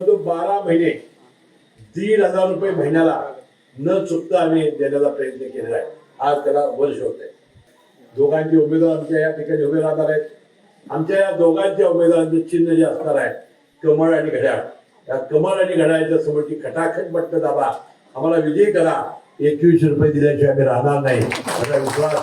तो बारा महिने दीड हजार रुपये महिन्याला न चुकता आम्ही देण्याचा प्रयत्न केलेला आहे. आज त्याला वर्ष होत आहे दोघांचे उमेदवार आमच्या या ठिकाणी उभे राहणार आहेत. आमच्या या दोघांच्या उमेदवारांचे चिन्ह जे असणार आहे कमळ आणि घड्याळ. या कमळ आणि घड्याळच्या समोरची खटाखट बटन दाबा. आम्हाला विजयी करा. एकवीसशे रुपये दिल्याशिवाय आम्ही राहणार नाही. असा विश्वास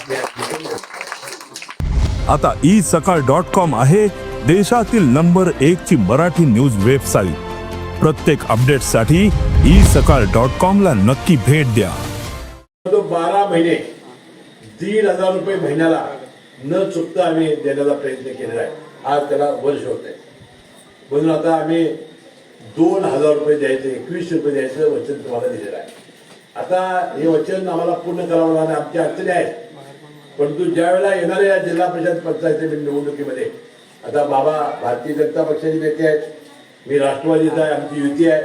आता ई सकाळ डॉट कॉम आहे देशातील नंबर एक ची मराठी न्यूज वेबसाईट. प्रत्येक अपडेटसाठी ई सकाळ डॉट कॉम ला नक्की भेट द्या. तो बारा महिने दीड हजार रुपये महिन्याला न चुकता आम्ही देण्याचा प्रयत्न केलेला आहे. आज त्याला वर्ष होत आहे म्हणून आता आम्ही दोन हजार रुपये द्यायचे एकवीसशे रुपये द्यायचं वचन तुम्हाला दिलेलं आहे. आता हे वचन आम्हाला पूर्ण करावं लागणार आमच्या अडचणी आहेत. परंतु ज्या वेळेला येणाऱ्या जिल्हा परिषद पंचायत निवडणुकीमध्ये आता बाबा भारतीय जनता पक्षाचे नेते आहेत. मी राष्ट्रवादीचा आहे आमची युती आहे.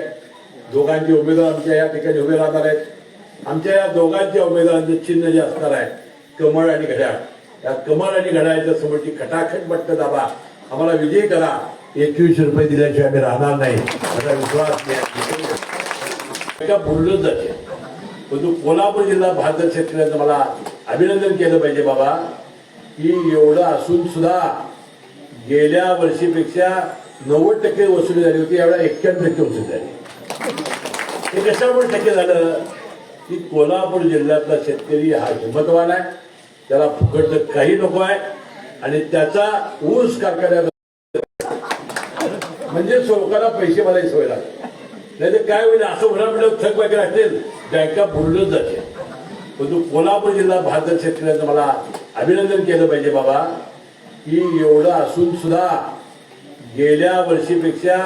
दोघांचे उमेदवार आमच्या या ठिकाणी उभे राहणार आहेत. आमच्या या दोघांच्या उमेदवारांचे चिन्ह जे असणार आहे कमळ आणि घड्याळ. या कमळ आणि घड्याळाच्या समोरची खटाखट बटन दाबा. आम्हाला विजयी करा. एकवीसशे रुपये दिल्याशिवाय आम्ही राहणार नाही. असा विश्वास. एका बोललं जाते परंतु कोल्हापूर जिल्हा भारत शेतकऱ्यांचं मला अभिनंदन केलं पाहिजे बाबा की एवढं असून सुद्धा गेल्या वर्षीपेक्षा नव्वद टक्के वसुली झाली होती एवढा एक्क्याण्णव टक्के वसुली झाली. हे कशामुळे टक्के झालं? की कोल्हापूर जिल्ह्यातला शेतकरी हा हिंमतवान आहे त्याला फुकटचं काही नको आहे आणि त्याचा ऊस कारखान्यात म्हणजे लोकांना पैसे भरायची सवय लागते नाही तर काय होईल असं होणार म्हणजे थक वगैरे असेल बँका बुडलच जाते परंतु कोल्हापूर जिल्हा भारतात शेतकऱ्यांचं मला अभिनंदन केलं पाहिजे बाबा की एवढं असून सुद्धा गेल्या वर्षीपेक्षा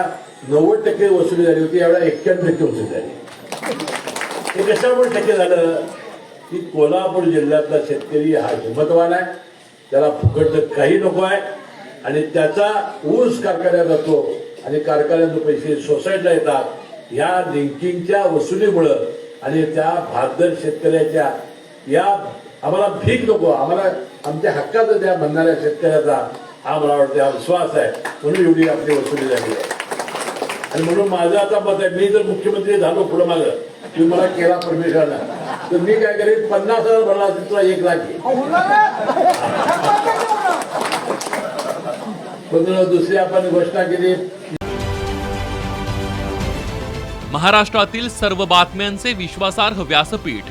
नव्वद टक्के वसुली झाली होती एवढा एक्क्याण्णव टक्के वसुली झाली. हे कशामुळे टक्के झालं? की कोल्हापूर जिल्ह्यातला शेतकरी हा हिंमतवान आहे त्याला फुकटचं काही नको आहे आणि त्याचा ऊस कारखान्यात जातो आणि कारखान्याचे पैसे सोसायटीला येतात. ह्या लिंकिंगच्या वसुलीमुळं आणि त्या भादर शेतकऱ्याच्या या आम्हाला भीक नको आम्हाला आमच्या हक्काचं द्या म्हणणाऱ्या शेतकऱ्याचा हा मला वाटतं हा विश्वास आहे. म्हणून एवढी आपली वसुली झाली. आहे आणि म्हणून माझं आता मत आहे मी जर मुख्यमंत्री झालो पुढे माझं तुम्ही मला केला परमेश्वर तर मी काय करेन पन्नास हजार भरला तुला एक लाख पण दुसरी आपण घोषणा केली. महाराष्ट्रातील सर्व बातम्यांचे विश्वासार्ह व्यासपीठ